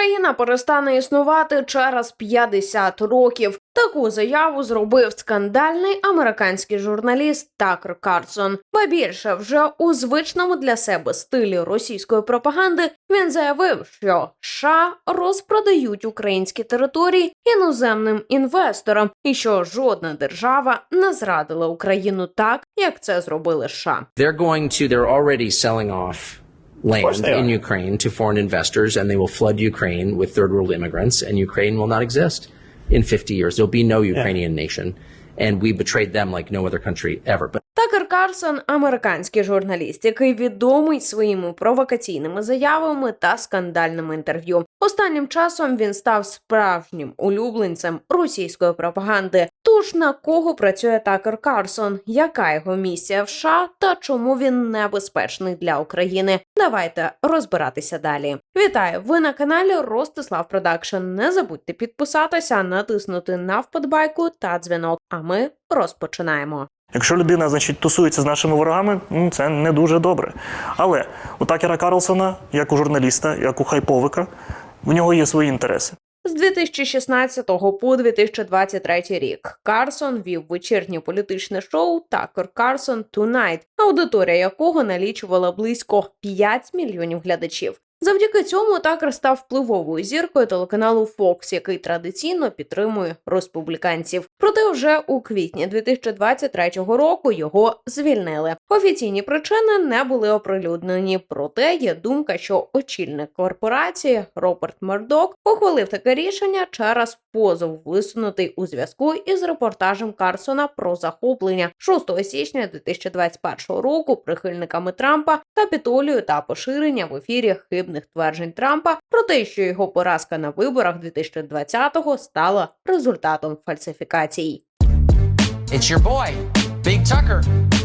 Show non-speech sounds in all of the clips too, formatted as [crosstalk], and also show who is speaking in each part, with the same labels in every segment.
Speaker 1: Україна перестане існувати через 50 років. Таку заяву зробив скандальний американський журналіст Такер Карсон. Ба більше вже у звичному для себе стилі російської пропаганди він заявив, що США розпродають українські території іноземним інвесторам, і що жодна держава не зрадила Україну так, як це зробили США.
Speaker 2: They're going to, they're already selling off land in. Ukraine to foreign investors, and they will flood Ukraine with third world immigrants, and Ukraine will not exist in 50 years. There'll be no Ukrainian nation. And we betrayed them like no other country ever. But
Speaker 1: Такер Карсон американський журналіст, який відомий своїми провокаційними заявами та скандальними інтерв'ю. Останнім часом він став справжнім улюбленцем російської пропаганди. Тож на кого працює Такер Карсон, яка його місія в США та чому він небезпечний для України? Давайте розбиратися далі. Вітаю! Ви на каналі Ростислав Продакшн. Не забудьте підписатися, натиснути на вподобайку та дзвінок. А ми розпочинаємо.
Speaker 3: Якщо людина, значить, тусується з нашими ворогами, ну, це не дуже добре. Але у Такера Карлсона, як у журналіста, як у хайповика, в нього є свої інтереси.
Speaker 1: З 2016 по 2023 рік Карсон вів вечірнє політичне шоу Такер Карсон Tonight, аудиторія якого налічувала близько 5 мільйонів глядачів. Завдяки цьому Такер став впливовою зіркою телеканалу Fox, який традиційно підтримує республіканців. Проте вже у квітні 2023 року його звільнили. Офіційні причини не були оприлюднені. Проте є думка, що очільник корпорації Роберт Мердок ухвалив таке рішення через позов, висунутий у зв'язку із репортажем Карсона про захоплення 6 січня 2021 року прихильниками Трампа капітолію та поширення в ефірі хибних тверджень Трампа про те, що його поразка на виборах 2020-го стала результатом фальсифікацій.
Speaker 4: It's your boy, Big Tucker.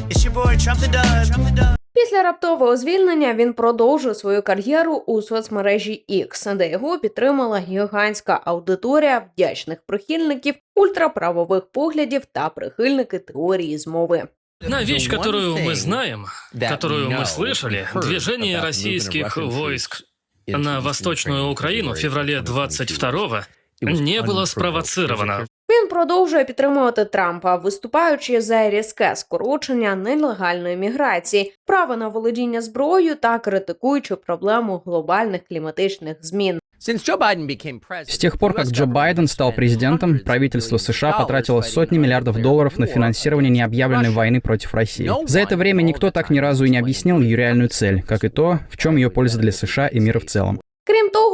Speaker 5: It's your boy Trump the Dud. Trump the Dud.
Speaker 1: Після раптового звільнення він продовжив свою кар'єру у соцмережі X, де його підтримала гігантська аудиторія вдячних прихильників ультраправових поглядів та прихильники теорії змови.
Speaker 6: На вещь, которую мы знаем, которую мы слышали, движение российских войск на Восточную Украину в феврале 22-го не было спровоцировано.
Speaker 1: Він продовжує підтримувати Трампа, виступаючи за різке скорочення нелегальної міграції, право на володіння зброєю та критикуючи проблему глобальних кліматичних змін.
Speaker 7: С тех пор, как Джо Байден стал президентом, правительство США потратило сотни миллиардов долларов на финансирование необъявленной войны против России. За это время никто так ни разу и не объяснил ее реальную цель, как и то, в чем ее польза для США и мира в целом.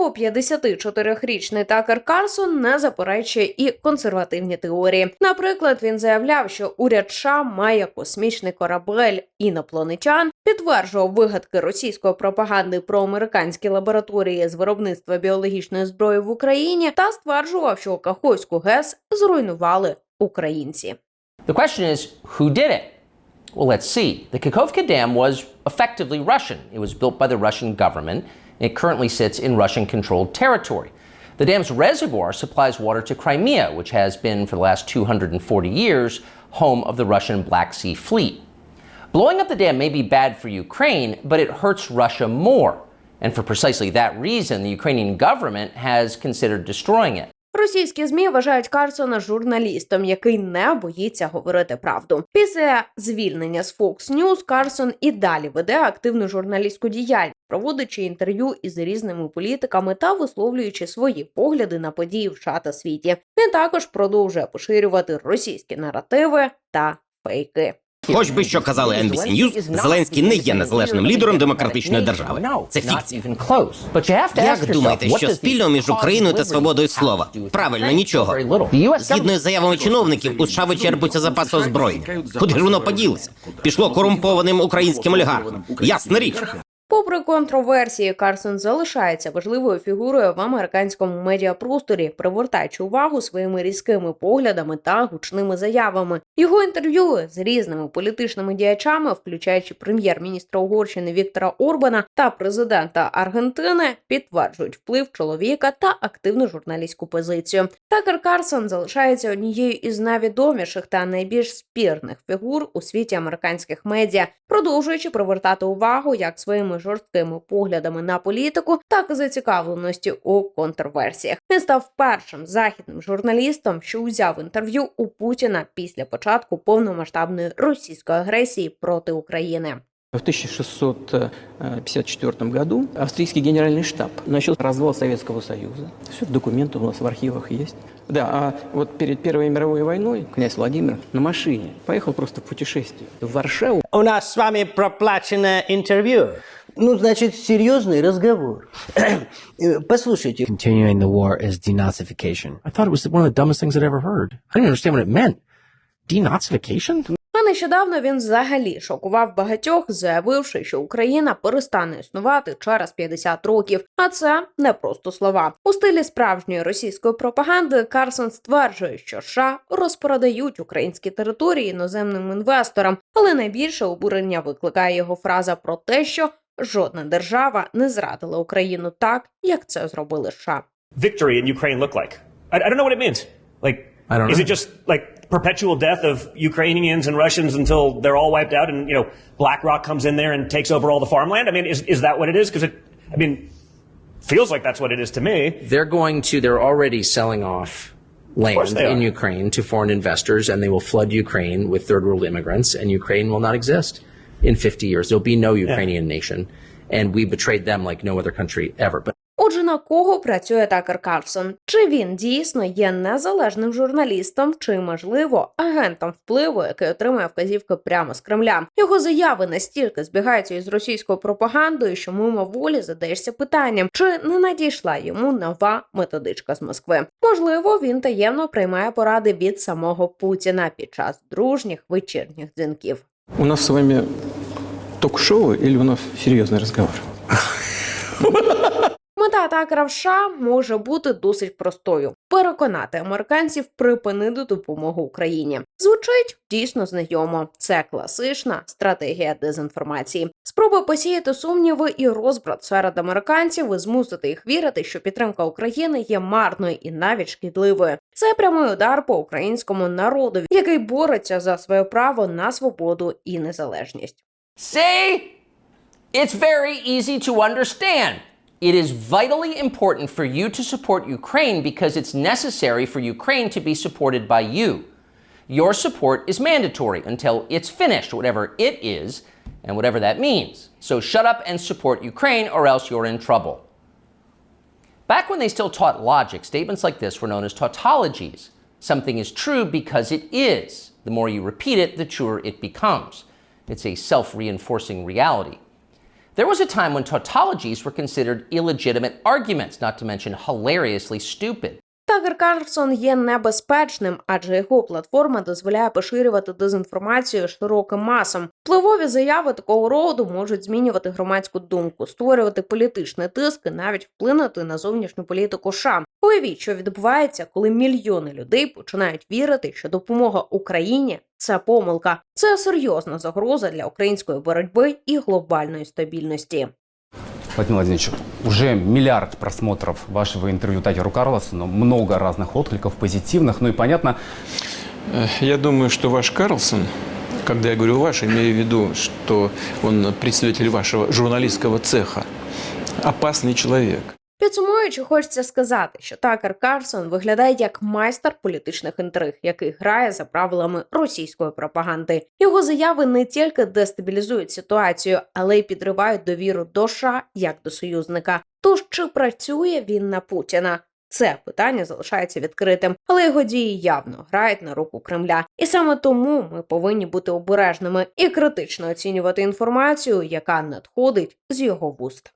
Speaker 1: Того, 54-річний Такер Карсон не заперечує і консервативні теорії. Наприклад, він заявляв, що уряд США має космічний корабель інопланетян, підтверджував вигадки російської пропаганди про американські лабораторії з виробництва біологічної зброї в Україні та стверджував, що Каховську ГЕС зруйнували українці.
Speaker 8: the question is, who did it? Well, let's see. The Kakhovka Dam was effectively Russian. It was built by the Russian government. It currently sits in Russian controlled territory. The dam's reservoir supplies water to Crimea, which has been, for the last 240 years, home of the Russian Black Sea Fleet. Blowing up the dam may be bad for Ukraine, but it hurts Russia more. And for precisely that reason, the Ukrainian government has considered destroying it.
Speaker 1: Російські змі вважають Карсона журналістом, який не боїться говорити правду. Після звільнення з Fox News Карсон і далі веде активну журналістську діяльність, проводячи інтерв'ю із різними політиками та висловлюючи свої погляди на події в США та світі. Він також продовжує поширювати російські наративи та фейки.
Speaker 9: Хоч би що казали NBC News, Зеленський не є незалежним лідером демократичної держави. Це фікція. Як думаєте, що спільно між Україною та свободою слова? Правильно, нічого. Згідно з заявами чиновників, у США вичерпуються запаси озброєння. Куди ж воно поділося? Пішло корумпованим українським олігархам. Ясна річ.
Speaker 1: Попри контроверсії, Карсон залишається важливою фігурою в американському медіапросторі, привертаючи увагу своїми різкими поглядами та гучними заявами. Його інтерв'ю з різними політичними діячами, включаючи прем'єр-міністра Угорщини Віктора Орбана та президента Аргентини, підтверджують вплив чоловіка та активну журналістську позицію. Такер Карсон залишається однією із найвідоміших та найбільш спірних фігур у світі американських медіа, продовжуючи привертати увагу як своїми жорсткими поглядами на політику, так і зацікавленості у контрверсіях. Він став першим західним журналістом, що узяв інтерв'ю у Путіна після початку повномасштабної російської агресії проти України.
Speaker 10: В 1654 году австрийский генеральный штаб начал развал Советского Союза. Все документы у нас в архивах есть. Да, а вот перед Первой мировой войной князь Владимир на машине поехал просто в путешествие в Варшаву.
Speaker 9: У нас с вами проплаченное интервью. Ну, значит, серьезный разговор. [clears throat] Послушайте.
Speaker 2: Continuing the war is denazification. I thought it was one of the dumbest things I'd ever heard. I didn't understand what it meant. Denazification?
Speaker 1: А нещодавно він взагалі шокував багатьох, заявивши, що Україна перестане існувати через 50 років. А це не просто слова. У стилі справжньої російської пропаганди Карсон стверджує, що США розпродають українські території іноземним інвесторам, але найбільше обурення викликає його фраза про те, що жодна держава не зрадила Україну так, як це зробили США.
Speaker 11: victory in Ukraine look like? I, I don't know what it means. Like,
Speaker 2: I don't
Speaker 11: is
Speaker 2: know.
Speaker 11: it just like perpetual death of Ukrainians and Russians until they're all wiped out, and you know BlackRock comes in there and takes over all the farmland? I mean, is is that what it is? Because it, I mean, feels like that's what it is to me.
Speaker 2: They're going to, they're already selling off
Speaker 11: course
Speaker 2: land
Speaker 11: they
Speaker 2: in
Speaker 11: are.
Speaker 2: Ukraine to foreign investors, and they will flood Ukraine with third world immigrants, and Ukraine will not exist In 50 years. There'll be no Ukrainian nation. And we betrayed them like no other country ever. But
Speaker 1: Отже, на кого працює Такер Карлсон? Чи він дійсно є незалежним журналістом, чи можливо агентом впливу, який отримує вказівки прямо з Кремля? Його заяви настільки збігаються із російською пропагандою, що мимоволі задаєшся питанням, чи не надійшла йому нова методичка з Москви? Можливо, він таємно приймає поради від самого Путіна під час дружніх вечірніх дзвінків.
Speaker 10: У нас с вами ток-шоу или у нас серьезный разговор? [laughs]
Speaker 1: В США може бути досить простою: переконати американців припинити допомогу Україні. Звучить дійсно знайомо. Це класична стратегія дезінформації. Спроба посіяти сумніви і розбрат серед американців і змусити їх вірити, що підтримка України є марною і навіть шкідливою. Це прямий удар по українському народу, який бореться за своє право на свободу і незалежність.
Speaker 8: See? It's very easy to understand. It is vitally important for you to support Ukraine because it's necessary for Ukraine to be supported by you. Your support is mandatory until it's finished, whatever it is, and whatever that means. So shut up and support Ukraine, or else you're in trouble. Back when they still taught logic, statements like this were known as tautologies. Something is true because it is. The more you repeat it, the truer it becomes. It's a self reinforcing reality. There was a time when tautologies were considered illegitimate arguments, not to mention hilariously stupid.
Speaker 1: Такер Карлсон є небезпечним, адже його платформа дозволяє поширювати дезінформацію широким масам. Впливові заяви такого роду можуть змінювати громадську думку, створювати політичний тиск навіть вплинути на зовнішню політику США. Уявіть, що відбувається, коли мільйони людей починають вірити, що допомога Україні це помилка. Це серйозна загроза для української боротьби і глобальної стабільності.
Speaker 12: Владимир Владимирович, уже миллиард просмотров вашего интервью Такеру Карлсону, много разных откликов, позитивных, ну и понятно,
Speaker 10: Э, Я думаю, что ваш Карлсон, когда я говорю ваш, имею в виду, что он представитель вашего журналистского цеха, опасный человек.
Speaker 1: Підсумуючи, хочеться сказати, що Такер Карсон виглядає як майстер політичних інтриг, який грає за правилами російської пропаганди. Його заяви не тільки дестабілізують ситуацію, але й підривають довіру до США як до союзника. Тож чи працює він на Путіна? Це питання залишається відкритим, але його дії явно грають на руку Кремля, і саме тому ми повинні бути обережними і критично оцінювати інформацію, яка надходить з його вуст.